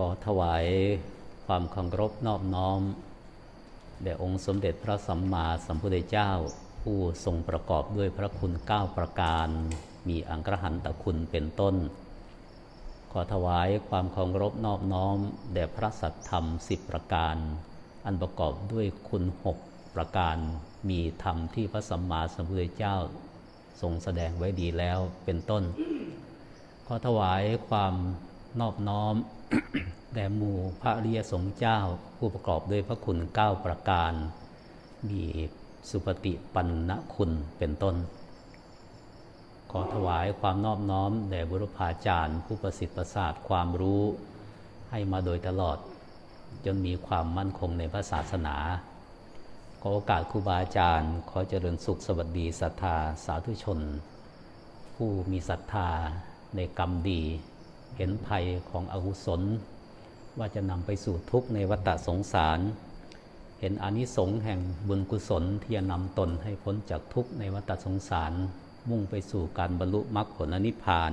ขอถวายความเคารพนอบน้อมแด่องค์สมเด็จพระสัมมาสัมพุทธเจ้า ผู้ทรงประกอบด้วยพระคุณเก้าประการ มีอังครหันตคุณเป็นต้น ขอถวายความเคารพนอบน้อมแด่พระสัทธรรมสิบประการ อันประกอบด้วยคุณหกประการ มีธรรมที่พระสัมมาสัมพุทธเจ้า ทรงแสดงไว้ดีแล้วเป็นต้น ขอถวายความ นอบน้อมแด่หมู่พระอริยสงฆ์เจ้า ผู้ประกอบด้วยพระคุณเก้าประการ มีสุปฏิปันนคุณเป็นต้น ขอถวายความนอบน้อมแด่บุรพาจารย์ ผู้ประสิทธิ์ประสาทความรู้ ให้มาโดยตลอด จนมีความมั่นคงในพระศาสนา ขอโอกาสครูบาอาจารย์ ขอเจริญสุขสวัสดีศรัทธาสาธุชน ผู้มีศรัทธาในกรรมดี เห็นภัยของอกุศล ว่าจะนำไปสู่ทุกข์ในวัฏสงสาร เห็นอนิสงส์แห่งบุญกุศลที่จะนำตนให้พ้นจากทุกข์ในวัฏสงสาร มุ่งไปสู่การบรรลุมรรคผลนิพพาน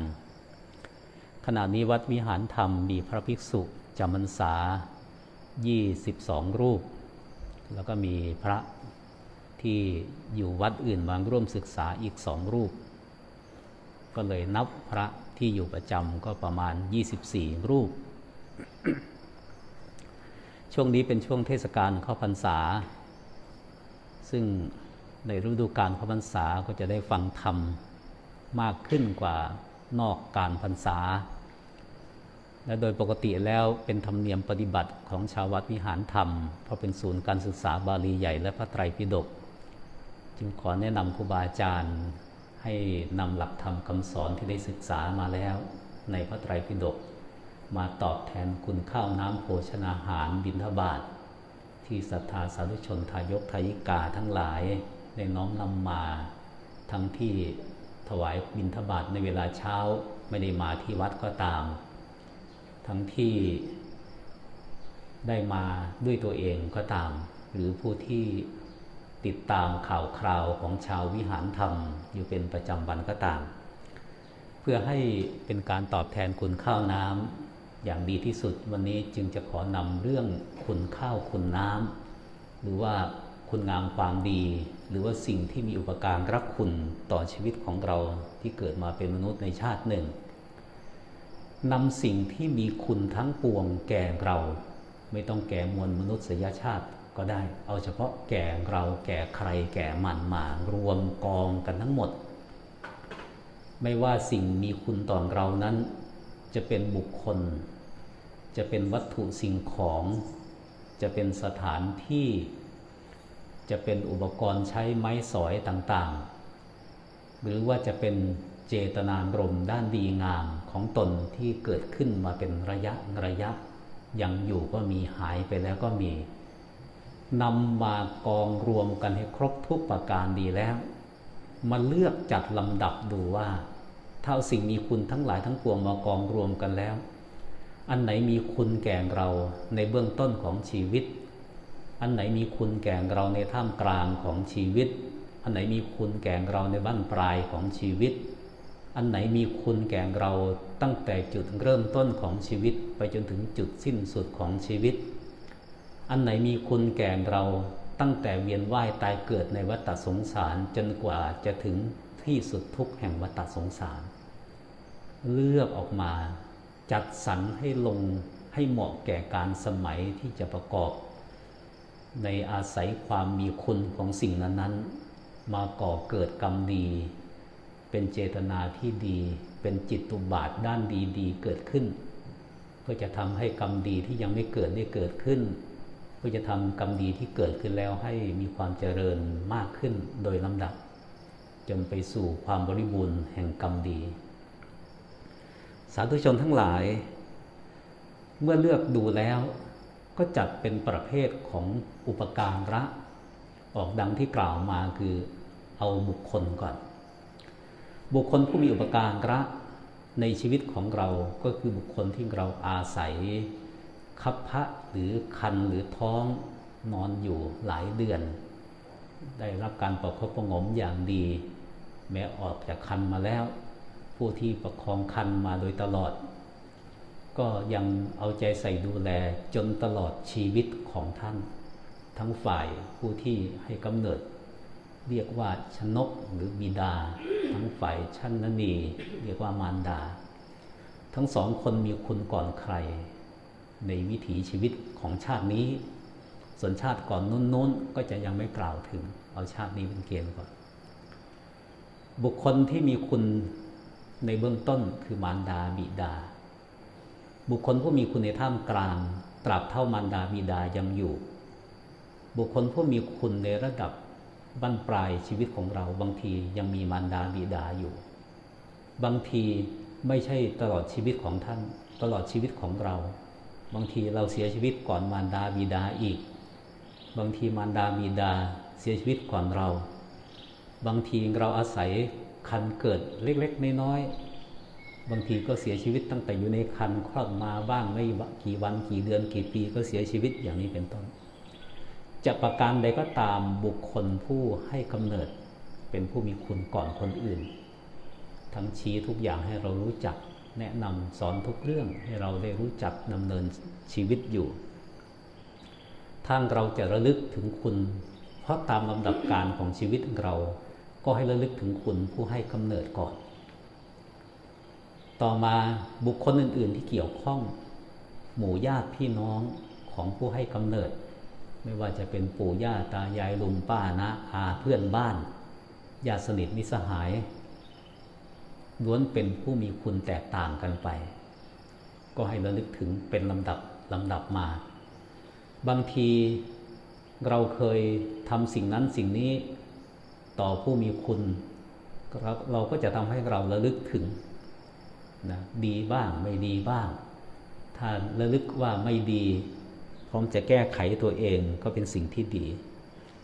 ขณะนี้วัดวิหารธรรมมีพระภิกษุจำพรรษา 22 รูป แล้วก็มีพระที่อยู่วัดอื่นมาร่วมศึกษาอีกสองรูป ก็เลยนับพระ ที่อยู่ประจำก็ประมาณ 24 รูป ช่วงนี้เป็นช่วงเทศกาลเข้าพรรษา ซึ่งในฤดูกาลเข้าพรรษาก็จะได้ฟังธรรมมากขึ้นกว่านอกการพรรษา และโดยปกติแล้วเป็นธรรมเนียมปฏิบัติของชาววัดวิหารธรรม เพราะเป็นศูนย์การศึกษาบาลีใหญ่และพระไตรปิฎกจึงขอแนะนำครูบาอาจารย์ ให้นำหลักธรรมคำสอนที่ได้ศึกษามาแล้ว ในพระไตรปิฎกมาตอบแทนคุณข้าวน้ำโภชนาหารบิณฑบาตทที่ศรัทธาสาธุชนทายกทายิกาทั้งหลายได้น้อมนำมา ทั้งที่ถวายบิณฑบาตในเวลาเช้าไม่ได้มาที่วัดก็ตาม ทั้งที่ได้มาด้วยตัวเองก็ตาม หรือผู้ที่ ติดตามข่าวคราวของชาววิหารธรรม อยู่เป็นประจำวันก็ตาม เพื่อให้เป็นการตอบแทนคุณข้าวน้ำอย่างดีที่สุดวันนี้จึงจะขอนำเรื่องคุณข้าวคุณน้ำหรือว่าคุณงามความดี หรือว่าสิ่งที่มีอุปการรักคุณต่อชีวิตของเราที่เกิดมาเป็นมนุษย์ในชาติหนึ่งนำสิ่งที่มีคุณทั้งปวงแก่เรา ไม่ต้องแก่มวลมนุษยชาติ ก็ได้ เอาเฉพาะแก่เราแก่ใครแก่มันมารวมกองกันทั้งหมด ไม่ว่าสิ่งมีคุณต่อเรานั้น จะเป็นบุคคล จะเป็นวัตถุสิ่งของ จะเป็นสถานที่ จะเป็นอุปกรณ์ใช้ไม้สอยต่างๆ หรือว่าจะเป็นเจตนารมด้านดีงามของตนที่เกิดขึ้นมาเป็นระยะระยะยังอยู่ก็มีหายไปแล้วก็มี นำมากองรวมกันให้ครบทุกประการดีแล้ว มาเลือกจัดลำดับดูว่าถ้าสิ่งมีคุณทั้งหลายทั้งปวงมากองรวมกันแล้ว อันไหนมีคุณแก่เราในเบื้องต้นของชีวิต อันไหนมีคุณแก่เราในท่ามกลางของชีวิต อันไหนมีคุณแก่เราในบ้านปลายของชีวิต อันไหนมีคุณแก่เราตั้งแต่จุดเริ่มต้นของชีวิต ไปจนถึงจุดสิ้นสุดของชีวิต อันไหนมีคุณแก่เราตั้งแต่เวียนว่ายตายเกิดในวัฏสงสารจนกว่าจะถึงที่สุดทุกแห่งวัฏสงสาร เลือกออกมาจัดสรรให้ลงให้เหมาะแก่การสมัยที่จะประกอบ ในอาศัยความมีคุณของสิ่งนั้นๆ มาก่อเกิดกรรมดี เป็นเจตนาที่ดี เป็นจิตตุบาทด้านดีๆเกิดขึ้นเพื่อจะทำให้กรรมดีที่ยังไม่เกิดได้เกิดขึ้น เพื่อจะทำกรรมดีที่เกิดขึ้นแล้วให้มีความเจริญมากขึ้นโดยลำดับ จนไปสู่ความบริบูรณ์แห่งกรรมดี สาธุชนทั้งหลาย เมื่อเลือกดูแล้วก็จัดเป็นประเภทของอุปการะ ออกดังที่กล่าวมาคือเอาบุคคลก่อน บุคคลผู้มีอุปการะในชีวิตของเราก็คือบุคคลที่เราอาศัย คับพระหรือคันหรือท้องนอนอยู่หลายเดือน ได้รับการประคบประงมอย่างดี แม้ออกจากคันมาแล้ว ผู้ที่ประคองคันมาโดยตลอด ก็ยังเอาใจใส่ดูแลจนตลอดชีวิตของท่าน ทั้งฝ่ายผู้ที่ให้กำเนิด เรียกว่าชนกหรือบิดา ทั้งฝ่ายชันนนีเรียกว่ามารดา ทั้งสองคนมีคุณก่อนใคร ในวิถีชีวิตของชาตินี้ ส่วนชาติก่อนนู้นๆก็จะยังไม่กล่าวถึง เอาชาตินี้เป็นเกณฑ์ก่อน บุคคลที่มีคุณในเบื้องต้นคือมารดาบิดา บุคคลผู้มีคุณในท่ามกลาง ตราบเท่ามารดาบิดายังอยู่ บุคคลผู้มีคุณในระดับบั้นปลายชีวิตของเราบางทียังมีมารดาบิดาอยู่ บางทีไม่ใช่ตลอดชีวิตของท่าน ตลอดชีวิตของเรา บางทีเราเสียชีวิตก่อนมารดาบิดาอีก บางทีมารดาบิดาเสียชีวิตก่อนเรา บางทีเราอาศัยคันเกิดเล็กๆน้อยๆบางทีก็เสียชีวิตตั้งแต่อยู่ในคันคลอดมาบ้างไม่กี่วันกี่เดือนกี่ปีก็เสียชีวิตอย่างนี้เป็นต้นจะประการใดก็ตามบุคคลผู้ให้กำเนิดเป็นผู้มีคุณก่อนคนอื่น ทั้งชี้ทุกอย่างให้เรารู้จัก แนะนำสอนทุกเรื่องให้เราได้รู้จักดำเนินชีวิตอยู่ทางเราจะระลึกถึงคุณ เพราะตามลำดับการของชีวิตเราก็ให้ระลึกถึงคุณผู้ให้กำเนิดก่อน ต่อมาบุคคลอื่น ๆ ที่เกี่ยวข้อง หมู่ญาติพี่น้องของผู้ให้กำเนิด ไม่ว่าจะเป็นปู่ย่าตายายลุงป้านะอาเพื่อนบ้านญาติสนิทมิสหาย ล้วนเป็นผู้มีคุณแตกต่างกันไป ก็ให้ระลึกถึงเป็นลำดับลำดับมา บางทีเราเคยทำสิ่งนั้นสิ่งนี้ต่อผู้มีคุณ เราก็จะทำให้เราระลึกถึงนะดีบ้างไม่ดีบ้าง ถ้าระลึกว่าไม่ดี พร้อมจะแก้ไขตัวเองก็เป็นสิ่งที่ดี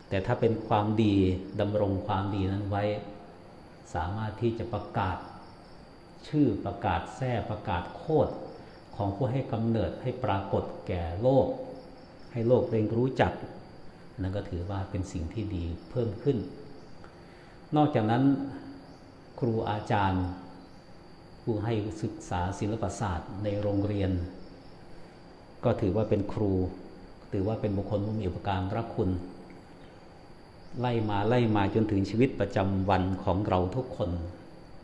แต่ถ้าเป็นความดีดำรงความดีนั้นไว้ สามารถที่จะประกาศ ชื่อประกาศแท้ประกาศโคดของผู้ให้กำเนิดให้ปรากฏแก่โลก ให้โลกเร่งรู้จักนั่นก็ถือว่าเป็นสิ่งที่ดีเพิ่มขึ้น นอกจากนั้นครูอาจารย์ ผู้ให้ศึกษาศิลปศาสตร์ในโรงเรียน ก็ถือว่าเป็นครู ถือว่าเป็นบุคคลผู้มีอุปการรักคุณ ไล่มาไล่มาจนถึงชีวิตประจำวันของเราทุกคน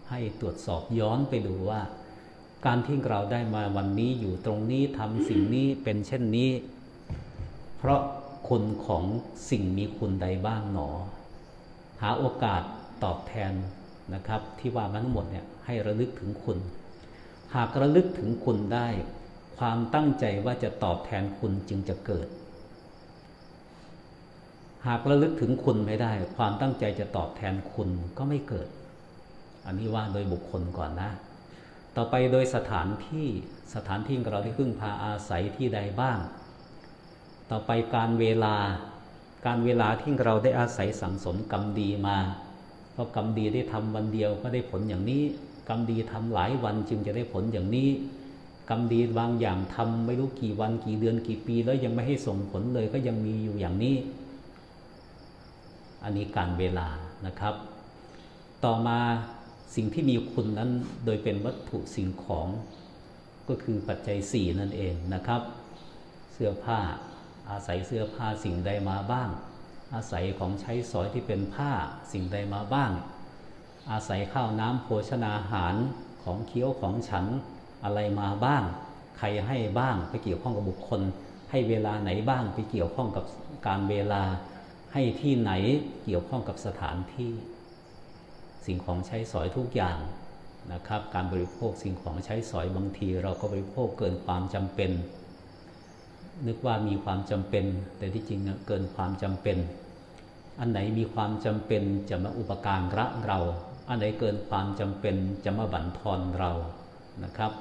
ให้ตรวจสอบย้อนไปดูว่า การที่เราได้มาวันนี้อยู่ตรงนี้ทำสิ่งนี้เป็นเช่นนี้ เพราะคุณของสิ่งมีคุณใดบ้างหนอ หาโอกาสตอบแทนนะครับ ที่ว่ามันทั้งหมดเนี่ยให้ระลึกถึงคุณ หากระลึกถึงคุณได้ ความตั้งใจว่าจะตอบแทนคุณจึงจะเกิด หากระลึกถึงคุณไม่ได้ ความตั้งใจจะตอบแทนคุณก็ไม่เกิด อันนี้ว่าโดยบุคคลก่อนนะ ต่อไปโดยสถานที่สถานที่เราที่พึ่งพาอาศัยที่ใดบ้าง ต่อไปการเวลา การเวลาที่เราได้อาศัยสังสมกรรมดีมาเพราะกรรมดีได้ทำวันเดียวก็ได้ผลอย่างนี้ กรรมดีทำหลายวันจึงจะได้ผลอย่างนี้ กรรมดีบางอย่างทำไม่รู้กี่วันกี่เดือนกี่ปี แล้วยังไม่ให้ส่งผลเลยก็ยังมีอยู่อย่างนี้ อันนี้การเวลานะครับ ต่อมา สิ่งที่มีคุณนั้นโดยเป็นวัตถุสิ่งของก็คือปัจจัยสี่นั่นเองนะครับ เสื้อผ้าอาศัยเสื้อผ้าสิ่งใดมาบ้าง อาศัยของใช้สอยที่เป็นผ้าสิ่งใดมาบ้าง อาศัยข้าวน้ำโภชนาหารของเคี้ยวของฉันอะไรมาบ้าง ใครให้บ้างไปเกี่ยวข้องกับบุคคล ให้เวลาไหนบ้างไปเกี่ยวข้องกับการเวลา ให้ที่ไหนเกี่ยวข้องกับสถานที่ สิ่งของใช้สอยทุกอย่างนะครับ การบริโภคสิ่งของใช้สอยบางที เราก็บริโภคเกินความจำเป็น นึกว่ามีความจำเป็น แต่ที่จริงเกินความจำเป็น อันไหนมีความจำเป็นจะมาอุปการะเรา อันไหนเกินความจำเป็นจะมาบั่นทอนเรานะครับ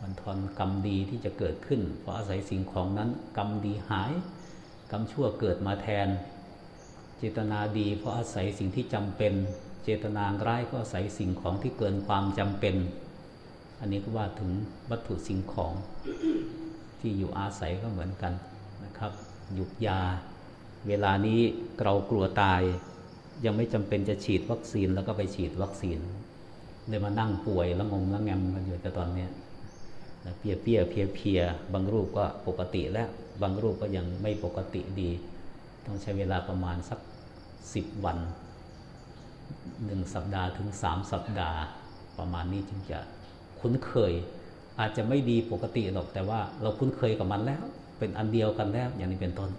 บั่นทอนกรรมดีที่จะเกิดขึ้น เพราะอาศัยสิ่งของนั้นกรรมดีหายกรรมชั่วเกิดมาแทน เจตนาดี เพราะอาศัยสิ่งที่จำเป็น เจตนาร้ายก็ใส่สิ่งของที่เกินความจำเป็น อันนี้ก็ว่าถึงวัตถุสิ่งของที่อยู่อาศัยก็เหมือนกันนะครับหยุกยา เวลานี้เรากลัวตาย ยังไม่จำเป็นจะฉีดวัคซีนแล้วก็ไปฉีดวัคซีนเลยมานั่งป่วยแล้วงงแล้วแงมกันอยู่แต่ตอนนี้นะเปียเปียเพียเพียบางรูปก็ปกติแล้ว บางรูปก็ยังไม่ปกติดี ต้องใช้เวลาประมาณสักสิบวัน หนึ่งสัปดาห์ถึงสามสัปดาห์ ประมาณนี้จึงจะคุ้นเคย อาจจะไม่ดีปกติหรอกแต่ว่าเราคุ้นเคยกับมันแล้ว เป็นอันเดียวกันแล้วอย่างนี้เป็นต้น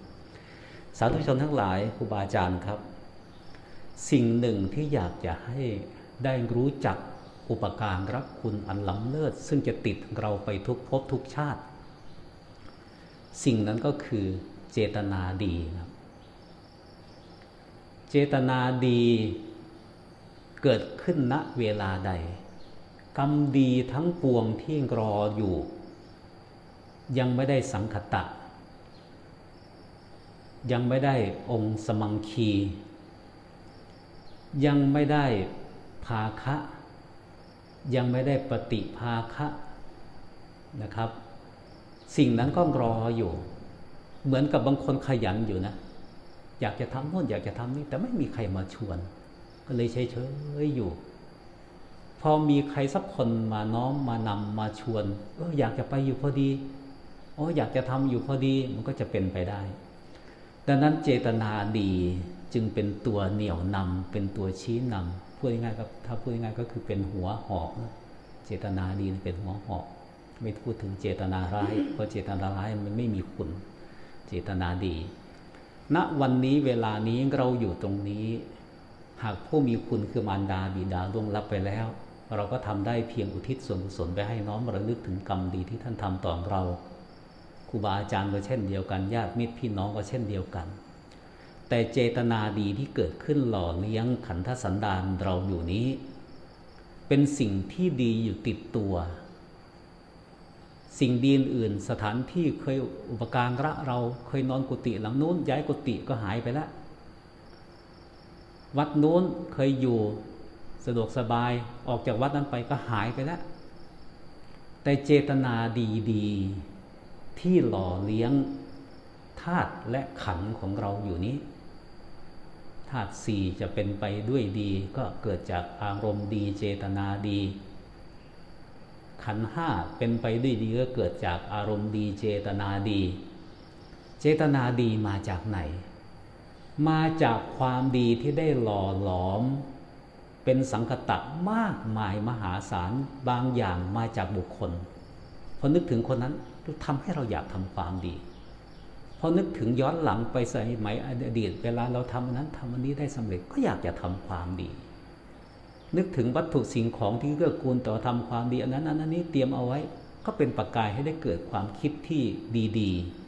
สาธุชนทั้งหลายครูบาอาจารย์ครับ สิ่งหนึ่งที่อยากจะให้ได้รู้จักอุปการรับคุณอันล้ำเลิศ ซึ่งจะติดเราไปทุกภพทุกชาติ สิ่งนั้นก็คือเจตนาดีครับ เจตนาดี เกิดขึ้นณเวลาใด กรรมดีทั้งปวงที่รออยู่ ยังไม่ได้สังคตะ ยังไม่ได้องค์สมังคี ยังไม่ได้ภาคะ ยังไม่ได้ปฏิภาคะนะครับ สิ่งนั้นก็รออยู่ เหมือนกับบางคนขยันอยู่นะ อยากจะทำโน่นอยากจะทำนี่แต่ไม่มีใครมาชวน ก็เลยเฉยๆอยู่ พอมีใครสักคนมาน้อมมานำมาชวนเอออยากจะไปอยู่พอดีอ๋ออยากจะทำอยู่พอดีมันก็จะเป็นไปได้ ดังนั้นเจตนาดีจึงเป็นตัวเหนี่ยวนำเป็นตัวชี้นำพูดง่ายๆก็ถ้าพูดง่ายๆก็คือเป็นหัวหอกนะเจตนาดีเป็นหัวหอกไม่พูดถึงเจตนาร้าย เพราะเจตนาร้ายมันไม่มีคุณ เจตนาดี ณ วันนี้เวลานี้เราอยู่ตรงนี้ หากผู้มีคุณคือมารดาบิดาล่วงลับไปแล้ว เราก็ทำได้เพียงอุทิศส่วนกุศลไปให้น้อมระลึกถึงกรรมดีที่ท่านทำต่อเราครูบาอาจารย์ก็เช่นเดียวกันญาติมิตรพี่น้องก็เช่นเดียวกัน แต่เจตนาดีที่เกิดขึ้นหล่อเลี้ยงขันธสันดานเราอยู่นี้ เป็นสิ่งที่ดีอยู่ติดตัว สิ่งดีอื่นสถานที่เคยอุปการะเราเคยนอนกุฏิหลังนู้นย้ายกุฏิก็หายไปแล้ว วัดนู้นเคยอยู่สะดวกสบายออกจากวัดนั้นไปก็หายไปแล้ว แต่เจตนาดีๆ ที่หล่อเลี้ยงธาตุและขันของเราอยู่นี้ธาตุสี่จะเป็นไปด้วยดีก็เกิดจากอารมณ์ดีเจตนาดี ขันห้าเป็นไปด้วยดีก็เกิดจากอารมณ์ดีเจตนาดี เจตนาดีมาจากไหน มาจากความดีที่ได้หล่อหลอม เป็นสังคตะมากมายมหาศาลบางอย่างมาจากบุคคลพอนึกถึงคนนั้นทำให้เราอยากทำความดีพอนึกถึงย้อนหลังไปสมัยอดีต เวลาเราทำนั้นทำอันนี้ได้สำเร็จก็อยากจะทำความดี นึกถึงวัตถุสิ่งของที่เกื้อกูลต่อทำความดีอันนั้นอันนั้นนี้เตรียมเอาไว้ ก็เป็นประกายให้ได้เกิดความคิดที่ดี ๆ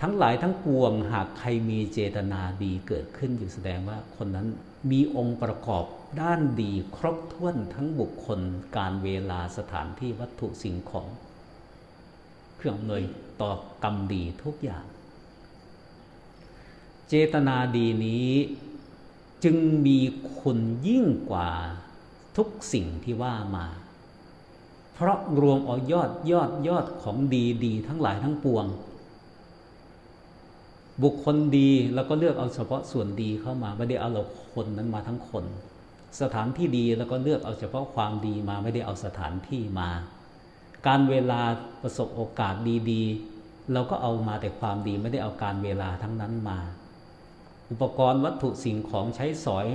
ทั้งหลายทั้งปวงหากใครมีเจตนาดีเกิดขึ้นอยู่แสดงว่าคนนั้นมีองค์ประกอบด้านดีครบถ้วนทั้งบุคคล การเวลาสถานที่วัตถุสิ่งของ เครื่องอำนวยต่อกรรมดีทุกอย่าง เจตนาดีนี้จึงมีคุณยิ่งกว่าทุกสิ่งที่ว่ามา เพราะรวมเอายอดยอดยอดของดีดีทั้งหลายทั้งปวง บุคคลดีแล้วก็เลือกเอาเฉพาะส่วนดีเข้ามาไม่ได้เอาเราคนนั้นมาทั้งคน สถานที่ดีแล้วก็เลือกเอาเฉพาะความดีมาไม่ได้เอาสถานที่มา การเวลาประสบโอกาสดีๆ เราก็เอามาแต่ความดีไม่ได้เอาการเวลาทั้งนั้นมา อุปกรณ์วัตถุสิ่งของใช้สอย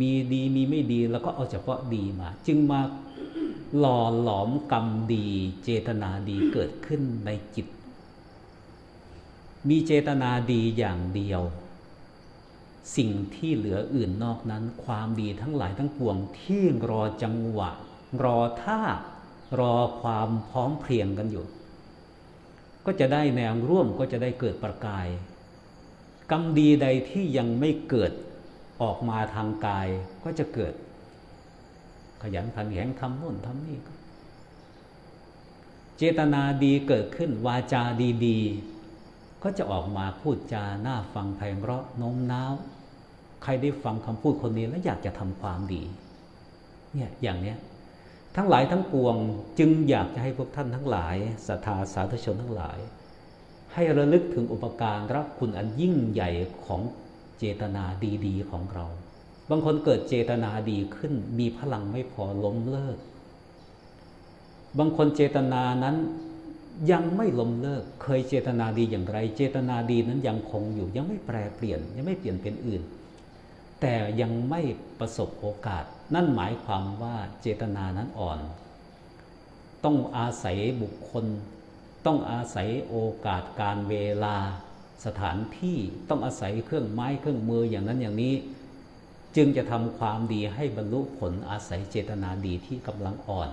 มีดีมีไม่ดีแล้วก็เอาเฉพาะดีมา จึงมาหล่อหลอมกรรมดี เจตนาดีเกิดขึ้นในจิต มีเจตนาดีอย่างเดียว สิ่งที่เหลืออื่นนอกนั้น ความดีทั้งหลายทั้งปวงที่รอจังหวะ รอท่ารอความพร้อมเพรียงกันอยู่ ก็จะได้แนวร่วมก็จะได้เกิดประกาย กรรมดีใดที่ยังไม่เกิดออกมาทางกายก็จะเกิด ขยันขันแข็งทำโน่นทำนี่เจตนาดีเกิดขึ้นวาจาดีๆ ก็จะออกมาพูดจาหน้าฟังไพเราะโน้มน้าว ใครได้ฟังคำพูดคนนี้แล้วอยากจะทำความดี เนี่ยอย่างเนี้ยทั้งหลายทั้งปวงจึงอยากจะให้พวกท่านทั้งหลายศรัทธาสาธุชนทั้งหลาย ให้ระลึกถึงอุปการรับคุณอันยิ่งใหญ่ของเจตนาดีๆของเรา บางคนเกิดเจตนาดีขึ้นมีพลังไม่พอล้มเลิก บางคนเจตนานั้น ยังไม่ล้มเลิก เคยเจตนาดีอย่างไร เจตนาดีนั้นยังคงอยู่ ยังไม่แปรเปลี่ยน ยังไม่เปลี่ยนเป็นอื่น แต่ยังไม่ประสบโอกาส นั่นหมายความว่าเจตนานั้นอ่อน ต้องอาศัยบุคคล ต้องอาศัยโอกาสการเวลา สถานที่ต้องอาศัยเครื่องไม้เครื่องมืออย่างนั้นอย่างนี้ จึงจะทำความดีให้บรรลุผลอาศัยเจตนาดีที่กำลังอ่อน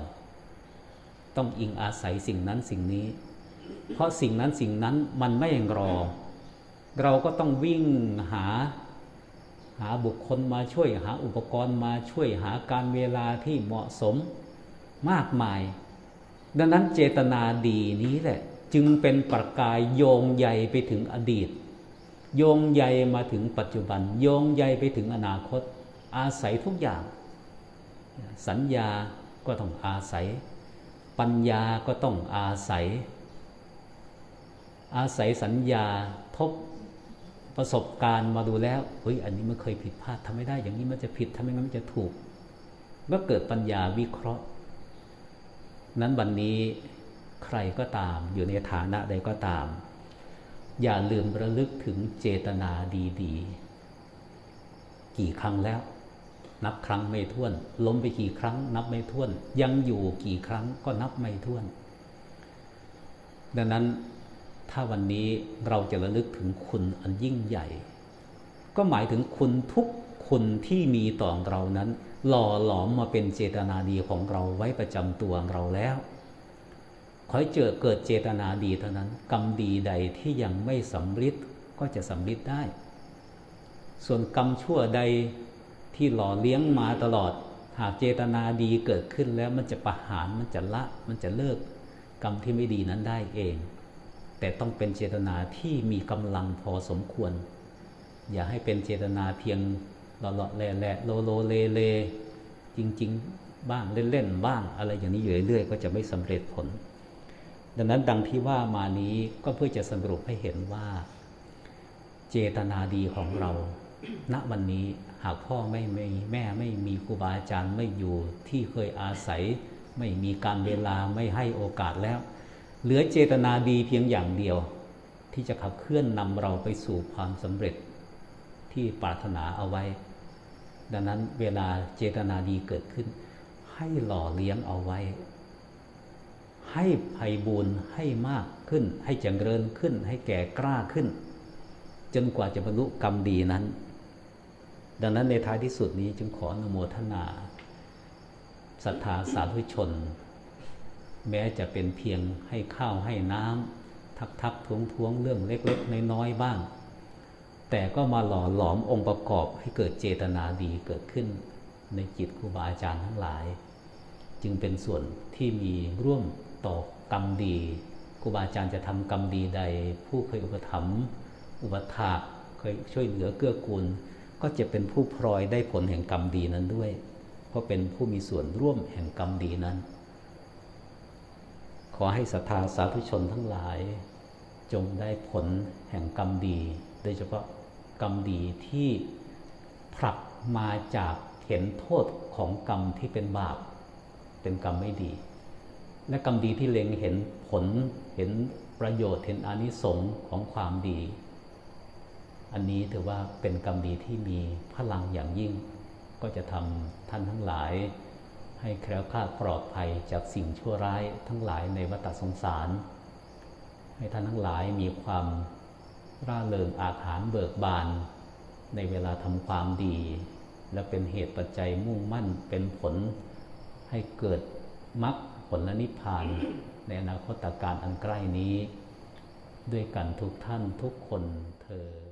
ต้องอิงอาศัยสิ่งนั้นสิ่งนี้ เพราะสิ่งนั้นสิ่งนั้นมันไม่ยังรอ เราก็ต้องวิ่งหาหาบุคคลมาช่วยหาอุปกรณ์มาช่วยหาการเวลาที่เหมาะสมมากมาย ดังนั้นเจตนาดีนี้แหละ จึงเป็นประกายโยงใยไปถึงอดีต โยงใยมาถึงปัจจุบัน โยงใยไปถึงอนาคต อาศัยทุกอย่าง สัญญาก็ต้องอาศัย ปัญญาก็ต้องอาศัย อาศัยสัญญาทบประสบการณ์มาดูแล้วเฮ้ยอันนี้มันเคยผิดพลาดทำไม่ได้ อย่างนี้มันจะผิดทำไม่งั้นมันจะถูกก็เกิดปัญญาวิเคราะห์ นั้นวันนี้ใครก็ตามอยู่ในฐานะใดก็ตาม อย่าลืมระลึกถึงเจตนาดี ๆ กี่ครั้งแล้ว นับครั้งไม่ถ้วน ล้มไปกี่ครั้ง นับไม่ถ้วน ยังอยู่กี่ครั้งก็นับไม่ถ้วน ดังนั้นถ้าวันนี้เราจะระลึกถึงคุณอันยิ่งใหญ่ ก็หมายถึงคุณทุกคุณที่มีต่อเรานั้น หล่อหลอมมาเป็นเจตนาดีของเราไว้ประจำตัวเราแล้วขอให้เจอเกิดเจตนาดีเท่านั้น กรรมดีใดที่ยังไม่สำฤทธิ์ก็จะสำฤทธิ์ได้ ส่วนกรรมชั่วใด ที่หล่อเลี้ยงมาตลอด หากเจตนาดีเกิดขึ้นแล้วมันจะประหารมันจะละ มันจะเลิกกรรมที่ไม่ดีนั้นได้เอง แต่ต้องเป็นเจตนาที่มีกำลังพอสมควร อย่าให้เป็นเจตนาเพียงหล่อๆแหละๆโลโลเลเลจริง ๆ บ้างเล่นๆบ้าง อะไรอย่างนี้อยู่เรื่อยๆก็จะไม่สำเร็จผล ดังนั้นดังที่ว่ามานี้ก็เพื่อจะสรุปให้เห็นว่า เจตนาดีของเรา ณวันนี้ หากพ่อไม่ไม่แม่ไม่มีครูบาอาจารย์ไม่อยู่ที่เคยอาศัย ไม่มีการเวลาไม่ให้โอกาสแล้ว เหลือเจตนาดีเพียงอย่างเดียว ที่จะขับเคลื่อนนำเราไปสู่ความสำเร็จที่ปรารถนาเอาไว้ ดังนั้นเวลาเจตนาดีเกิดขึ้น ให้หล่อเลี้ยงเอาไว้ ให้ไพบูรณ์ให้มากขึ้น ให้เจริญขึ้น ให้แก่กล้าขึ้น จนกว่าจะบรรลุกรรมดีนั้น ดังนั้นในท้ายที่สุดนี้จึงขออนุโมทนาศรัทธาสาธุชน แม้จะเป็นเพียงให้ข้าวให้น้ำทักทักทวงทวงเรื่องเล็กๆน้อยๆบ้าง แต่ก็มาหล่อหลอมองค์ประกอบให้เกิดเจตนาดีเกิดขึ้น ในจิตครูบาอาจารย์ทั้งหลาย จึงเป็นส่วนที่มีร่วมต่อกรรมดีครูบาอาจารย์จะทำกรรมดีใด ผู้เคยอุปถัมภ์อุปถากเคยช่วยเหลือเกื้อกูล ก็จะเป็นผู้พลอยได้ผลแห่งกรรมดีนั้นด้วย เพราะเป็นผู้มีส่วนร่วมแห่งกรรมดีนั้น ขอให้ศรัทธาสาธุชนทั้งหลาย จงได้ผลแห่งกรรมดี โดยเฉพาะกรรมดีที่ผลักมาจากเห็นโทษของกรรมที่เป็นบาป เป็นกรรมไม่ดี และกรรมดีที่เล็งเห็นผลเห็นประโยชน์เห็นอานิสงส์ของความดี อันนี้ถือว่าเป็นกรรมดีที่มีพลังอย่างยิ่ง ก็จะทำท่านทั้งหลาย ให้แคล้วคลาดปลอดภัยจากสิ่งชั่วร้ายทั้งหลายในวัฏสงสาร ให้ท่านทั้งหลายมีความร่าเริงอาถรรพ์เบิกบาน ในเวลาทำความดี และเป็นเหตุปัจจัยมุ่งมั่นเป็นผล ให้เกิดมรรคผลและนิพพาน ในอนาคตการอันใกล้นี้ ด้วยกันทุกท่านทุกคนเธอ